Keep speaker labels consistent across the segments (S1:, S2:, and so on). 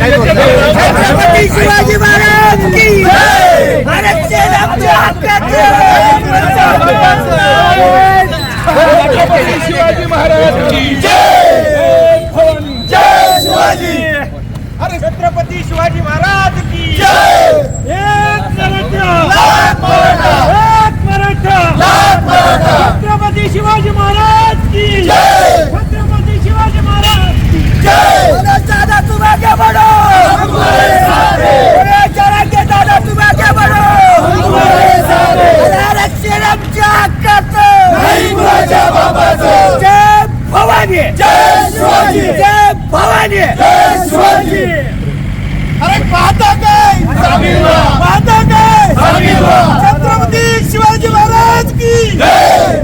S1: छत्रपती शिवाजी महाराज की छत्रपती शिवाजी महाराज की
S2: अरे
S1: छत्रपती शिवाजी महाराज की
S2: नाही कुणाच्या बाबाचं. जय भवानी. जय शिवाजी. जय भवानी. जय शिवाजी. अरे पाहता काय? पाहता काय? छत्रपती शिवाजी महाराज की.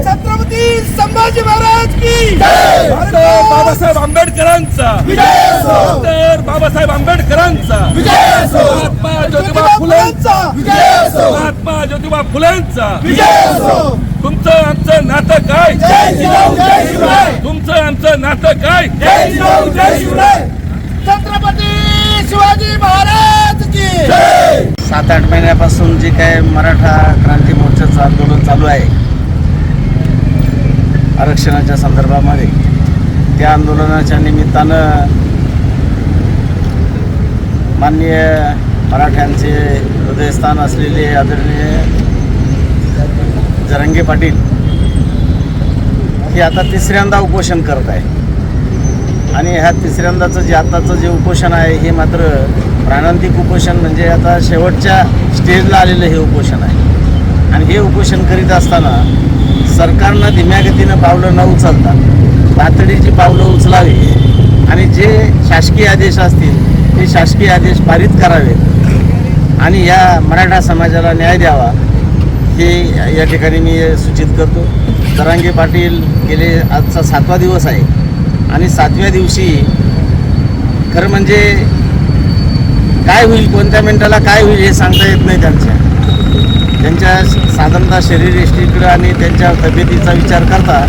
S2: छत्रपती संभाजी महाराज की.
S1: बाबासाहेब आंबेडकरांचा. डॉक्टर बाबासाहेब आंबेडकरांचा. महात्मा ज्योतिबा फुलेंचा महात्मा ज्योतिबा फुलेंचा तुमचं आमचं नातं काय? तुमचं आमचं नातं काय?
S2: छत्रपती शिवाजी महाराज की
S3: सात आठ महिन्यापासून जे काय मराठा क्रांती मोर्चाचं आंदोलन चालू आहे आरक्षणाच्या संदर्भामध्ये त्या आंदोलनाच्या निमित्तानं माननीय मराठ्यांचे हृदयस्थान असलेले आदरणीय जरंगे पाटील हे आता तिसऱ्यांदा उपोषण करत आहे. आणि ह्या तिसऱ्यांदाचं जे आताचं जे उपोषण आहे हे मात्र प्राणांतिक उपोषण म्हणजे आता शेवटच्या स्टेजला आलेलं हे उपोषण आहे. आणि हे उपोषण करीत असताना सरकारनं धीम्या गतीनं पावलं न उचलता तातडीची पावलं उचलावी आणि जे शासकीय आदेश असतील हे शासकीय आदेश पारित करावे आणि या मराठा समाजाला न्याय द्यावा हे या ठिकाणी मी सूचित करतो. जरांगे पाटील गेले आजचा सातवा दिवस आहे आणि सातव्या दिवशी खरं म्हणजे काय होईल कोणत्या मिनटाला काय होईल हे सांगता येत नाही त्यांच्या. त्यांच्या साधारणतः शरीरयष्टीकडं आणि त्यांच्या तब्येतीचा विचार करता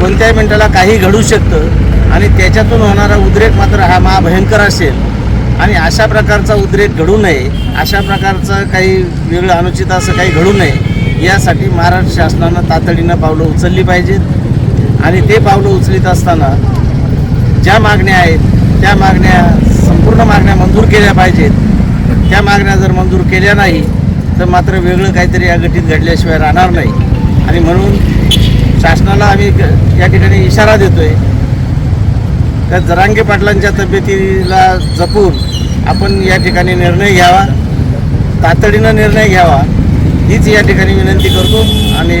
S3: कोणत्याही मिनटाला काही घडू शकतं. आणि त्याच्यातून होणारा उद्रेक मात्र हा महाभयंकर असेल. आणि अशा प्रकारचा उद्रेक घडू नये अशा प्रकारचं काही वेगळं अनुचित असं काही घडू नये यासाठी महाराष्ट्र शासनानं तातडीनं पावलं उचलली पाहिजेत. आणि ते पावलं उचलीत असताना ज्या मागण्या आहेत त्या मागण्या संपूर्ण मागण्या मंजूर केल्या पाहिजेत. त्या मागण्या जर मंजूर केल्या नाही तर मात्र वेगळं काहीतरी या गटीत घडल्याशिवाय राहणार नाही. आणि म्हणून शासनाला आम्ही क- या ठिकाणी इशारा देतो आहे त्या जरांगे पाटलांच्या तब्येतीला जपून आपण या ठिकाणी निर्णय घ्यावा. तातडीनं निर्णय घ्यावा. हीच या ठिकाणी विनंती करतो आणि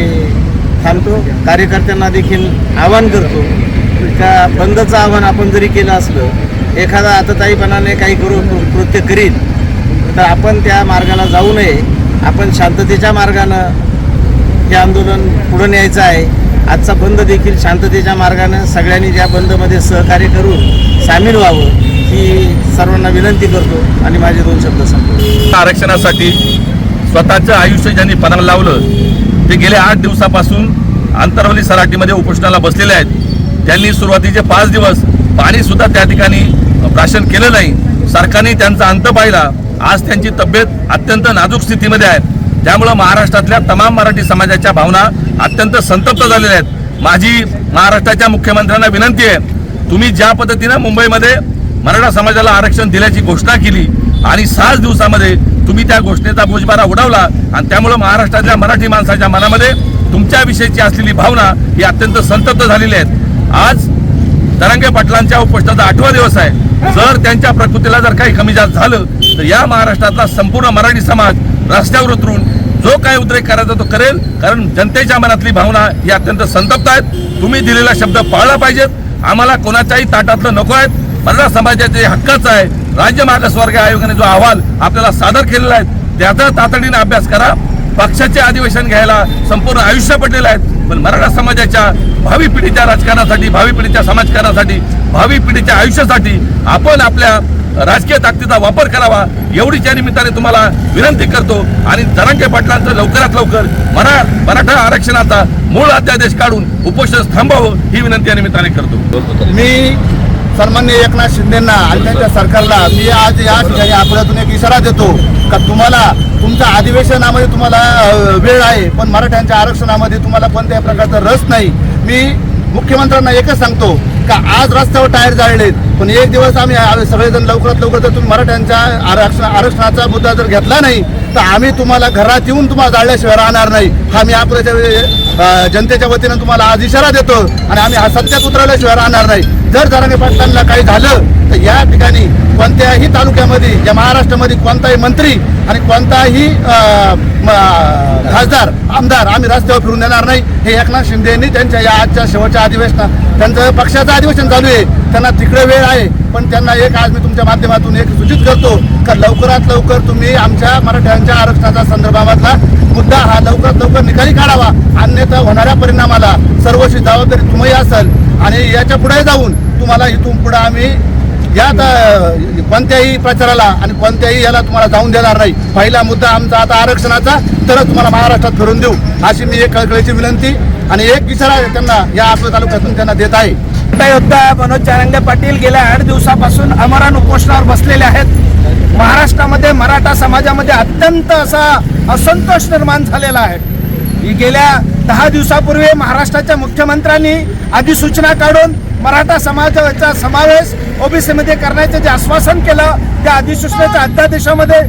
S3: थांबतो. कार्यकर्त्यांना देखील आवाहन करतो त्या बंदचं आव्हान आपण जरी केलं असलं एखादा आतताईपणाने काही करू कृत्य करीन तर आपण त्या मार्गाला जाऊ नये. आपण शांततेच्या मार्गानं हे आंदोलन पुढं न्यायचं आहे. आजचा बंद देखील शांततेच्या मार्गानं सगळ्यांनी या बंदमध्ये सहकार्य करून सामील व्हावं ही सर्वांना विनंती करतो आणि माझे दोन शब्द सांगतो
S4: आरक्षणासाठी स्वतःचं आयुष्य ज्यांनी पणाला लावलं ते गेल्या आठ दिवसापासून आंतरवली सराटीमध्ये उपोषणाला बसलेले आहेत. त्यांनी सुरुवातीचे पाच दिवस पाणी सुद्धा त्या ठिकाणी प्राशन केलं नाही. सरकारने त्यांचा अंत पाहिला. आज त्यांची तब्येत अत्यंत नाजूक स्थितीमध्ये आहे. त्यामुळं महाराष्ट्रातल्या तमाम मराठी समाजाच्या भावना अत्यंत संतप्त झालेल्या आहेत. माझी महाराष्ट्राच्या मुख्यमंत्र्यांना विनंती आहे तुम्ही ज्या पद्धतीनं मुंबईमध्ये मराठा समाजाला आरक्षण दिल्याची घोषणा केली आणि सहाच दिवसामध्ये तुम्ही त्या घोषणेचा बोजबारा उडवला आणि त्यामुळं महाराष्ट्रातल्या मराठी माणसाच्या मनामध्ये तुमच्याविषयीची असलेली भावना ही अत्यंत संतप्त झालेली आहेत. आज तरंगे पाटलांच्या उपोषणाचा आठवा दिवस आहे. जर त्यांच्या प्रकृतीला जर काही कमी जास्त झालं तर या महाराष्ट्रातला संपूर्ण मराठी समाज रस्त्यावर उतरून जो काय उद्रेक करायचा तो करेल. कारण जनतेच्या मनातली भावना ही अत्यंत संतप्त आहेत. तुम्ही दिलेला शब्द पाळला पाहिजेत. आम्हाला कोणाच्याही ताटातलं नको आहेत. मराठा समाजाचे हक्काचं आहे राज्य मागासवर्ग आयोगाने जो अहवाल आपल्याला सादर केलेला आहे त्याचा तातडीने अभ्यास करा. पक्षाचे अधिवेशन घ्यायला संपूर्ण आयुष्य पडलेलं आहे. पण मराठा समाजाच्या भावी पिढीच्या राजकारणासाठी भावी पिढीच्या समाजकारणासाठी भावी पिढीच्या आयुष्यासाठी आपण आपल्या राजकीय ताकदीचा वापर करावा एवढीच या निमित्ताने तुम्हाला विनंती करतो. आणि जरांगे पाटलांचं लवकरात लवकर मरा मराठा आरक्षणाचा मूळ अध्यादेश काढून उपोषण थांबावं ही विनंती या निमित्ताने करतो.
S5: मी सन्मान्य एकनाथ शिंदेना आणि त्यांच्या सरकारला मी आज या ठिकाणी आपल्यातून एक इशारा देतो का तुम्हाला तुमच्या अधिवेशनामध्ये तुम्हाला वेळ आहे पण मराठ्यांच्या आरक्षणामध्ये तुम्हाला कोणत्याही प्रकारचा रस नाही. मी मुख्यमंत्र्यांना एकच सांगतो का आज रस्त्यावर टायर जाळलेत. पण एक दिवस आम्ही सगळेजण लवकरात लवकर जर तुम्ही मराठ्यांच्या आरक्षण आरक्षणाचा मुद्दा जर घेतला नाही तर आम्ही तुम्हाला घरात येऊन तुम्हाला जाळल्याशिवाय राहणार नाही. हा मी आपल्याच्या जनतेच्या वतीनं तुम्हाला आज इशारा देतो आणि आम्ही हा सत्यात उतरवल्याशिवाय राहणार नाही. जर जरांगे पाटलांना काही झालं तर या ठिकाणी कोणत्याही तालुक्यामध्ये या महाराष्ट्रामध्ये कोणताही मंत्री आणि कोणताही खासदार आमदार आम्ही रस्त्यावर फिरून देणार नाही. हे एकनाथ शिंदे यांनी त्यांच्या या आजच्या शेवटच्या अधिवेशनात त्यांचं पक्षाचं अधिवेशन चालू आहे. त्यांना तिकडे वेळ आहे. पण त्यांना एक आज मी तुमच्या माध्यमातून एक सूचित करतो का लवकरात लवकर तुम्ही आमच्या मराठ्यांच्या आरक्षणाचा संदर्भातला मुद्दा हा लवकरात लवकर निकाली काढावा. अन्यथा होणाऱ्या परिणामाला सर्वस्वी जबाबदारी तुम्ही असाल. आणि याच्यापुढे जाऊन तुम्हाला इथून पुढे आम्ही यात कोणत्याही प्रचाराला आणि कोणत्याही याला तुम्हाला जाऊन देणार नाही. पहिला मुद्दा आमचा आता आरक्षणाचा तरच तुम्हाला महाराष्ट्रात फिरून देऊ. अशी मी एक कळकळीची विनंती आणि एक इशारा त्यांना या आपल्या तालुक्यातून त्यांना देत आहे.
S1: योद्धा मनोज चारंगे पाटील गेल्या आठ दिवसापासून अमरान उपोषणावर बसलेले आहेत. महाराष्ट्रामध्ये मराठा समाजामध्ये अत्यंत असा असंतोष निर्माण झालेला आहे. गेल्या दहा दिवसापूर्वी महाराष्ट्राच्या मुख्यमंत्र्यांनी अधिसूचना काढून मराठा समाजाचा समावेश ओबीसीमध्ये करण्याचं जे आश्वासन केलं त्या अधिसूचनेच्या अध्यादेशामध्ये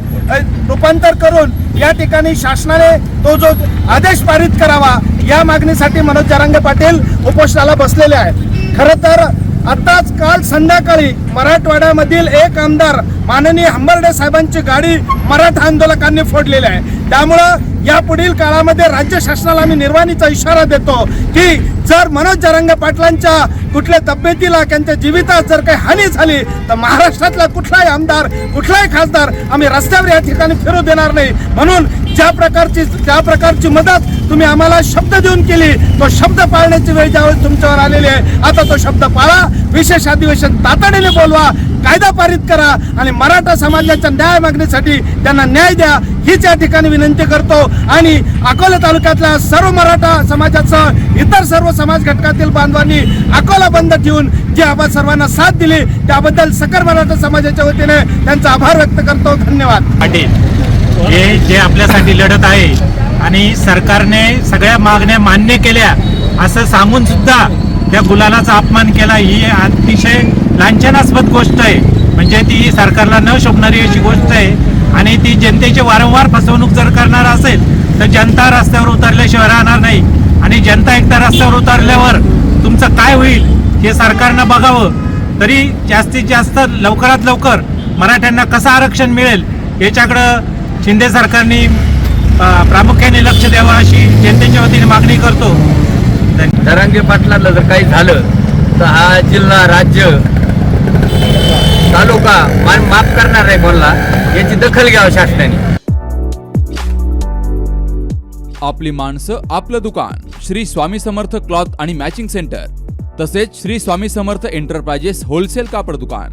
S1: रूपांतर करून या ठिकाणी शासनाने तो जो आदेश पारित करावा या मागणीसाठी मनोज जरांगे पाटील उपोषणाला बसलेले आहेत. खरं तर आताच काल संध्याकाळी मराठवाड्यामधील एक आमदार माननीय हंबर्डे साहेबांची गाडी मराठा आंदोलकांनी फोडलेली आहे. त्यामुळं या पुढील काळामध्ये राज्य शासनाला आम्ही निर्वाणीचा इशारा देतो की जर मनोज जरंग पाटलांच्या कुठल्या तब्येतीला त्यांच्या जीवितात जर काही हानी झाली तर महाराष्ट्रातला कुठलाही आमदार कुठलाही खासदार आम्ही रस्त्यावर या ठिकाणी फिरू देणार नाही. म्हणून ज्या प्रकारची ज्या प्रकारची मदत तुम्ही आम्हाला शब्द देऊन केली तो शब्द पाळण्याची वेळ ज्यावेळेस तुमच्यावर आलेली आहे आता तो शब्द पाळा. विशेष अधिवेशन तातडीने बोलवा कायदा पारित करा आणि मराठा समाजाच्या न्याय मागणीसाठी त्यांना न्याय द्या. हीच या ठिकाणी विनंती करतो आणि अकोला तालुक्यातल्या सर्व मराठा समाजाचं इतर सर्व समाज घटकातील बांधवांनी अकोला बंद ठेवून जी आपण सर्वांना साथ दिली त्याबद्दल सकल मराठा समाजाच्या वतीने त्यांचा आभार व्यक्त करतो. धन्यवाद.
S6: पाटील हे जे आपल्यासाठी लढत आहे आणि सरकारने सगळ्या मागण्या मान्य केल्या असं सांगून सुद्धा त्या गुलालाचा अपमान केला ही अतिशय लांछनास्पद गोष्ट आहे. म्हणजे ती सरकारला न शोभणारी अशी गोष्ट आहे आणि ती जनतेची वारंवार फसवणूक जर करणार असेल तर जनता रस्त्यावर उतरल्याशिवाय राहणार नाही. आणि जनता एकदा रस्त्यावर उतरल्यावर तुमचं काय होईल हे सरकारनं बघावं. तरी जास्तीत जास्त लवकरात लवकर मराठ्यांना कसं आरक्षण मिळेल याच्याकडं शिंदे सरकारने प्रामुख्याने लक्ष द्यावं अशी जनतेच्या वतीने मागणी करतो. धन्यवाद.
S7: दरांगे पाटलांना जर काही झालं तर हा जिल्हा राज्य तालुका मान माफ करणार नाही कोणाला याची दखल घ्यावं शासनाने.
S8: आपली माणसं आपलं दुकान श्री स्वामी समर्थ क्लॉथ आणि मॅचिंग सेंटर तसेच श्री स्वामी समर्थ एंटरप्राइजेस होलसेल कापड दुकान.